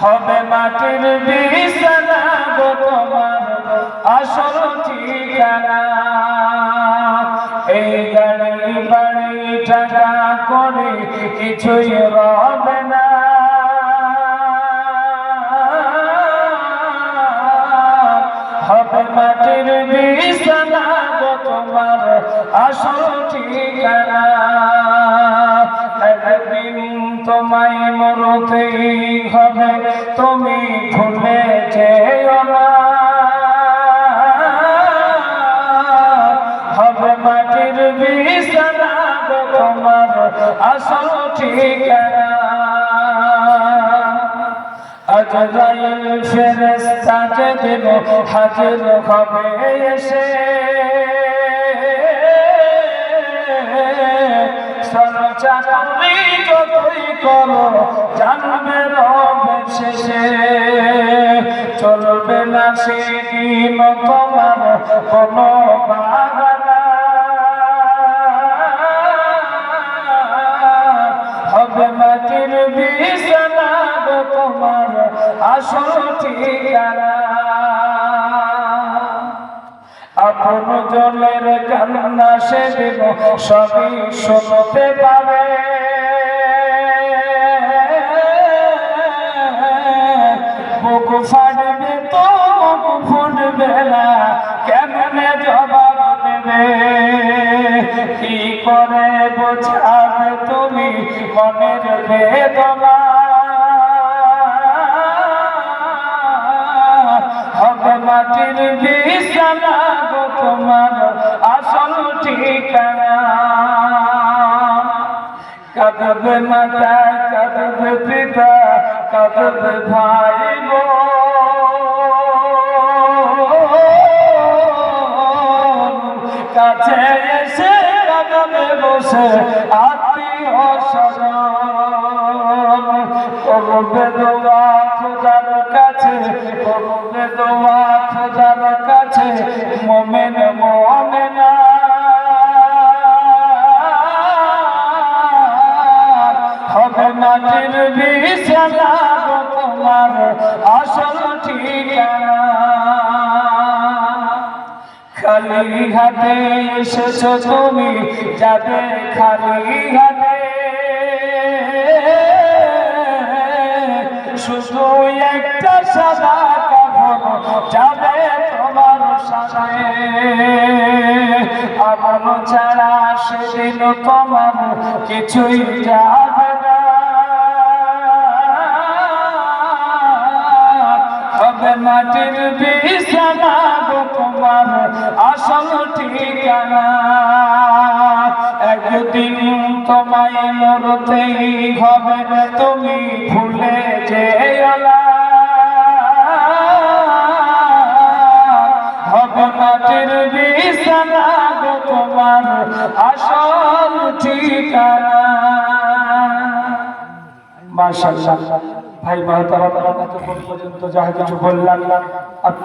হবে মাটির বিছানা গো তোমার আসল ঠিকানা। এই গাড়ি, বাড়ি, টাকা করে কিছুই রবে না। হবে মাটির বিছানা গো তোমার আসল ঠিকানা। মরতেই হবে, তুমি ভুলে যেও না। হবে মাটির বিছানা তোমার আসল ঠিকানা। আজরাইল ফেরেশতাকে দেব, হাজির হবে এসে। তুমি যতই করো জানবে রবে শেষে। চলবে না সেদিন তোমার কোনো মাটির তোমার আসল ঠিকানা। আপন জলের কান্না সেদিন সবই শুনতে পাবে। বুক ফাটবে তো বুক ফুটবে কেমনে জবাব দেবে? কি করে বোঝাবে তুমি মনের বেদনা? মাটির বিছানা গো তোমার আসল ঠিকানা কাঁদবে মাতা, কাঁদবে পিতা, কাঁদবে ভাই। কাছে এসে কাঁদবে বসে আত্মীয় স্বজন করবে দোয়া খোদার কাছে করবে দোয়া খোদার কাছে মোমেন মোমেনা হবে বিছানা গো তোমার আসল ঠিকানা। খালি হাতে এসেছ তুমি যাবে খালি হাতে সেদিন তোমার কিছুই যাবে না। হবে মাটির বিছানা গো তোমার আসল ঠিকানা। একদিন তোমায় মরতেই হবে, তুমি ভুলে না। হবে মাটির বিছানা তোমার আসল ঠিকানা। মাশাআল্লাহ। ভাই মহতারা পর্যন্ত যা কিছু বললাম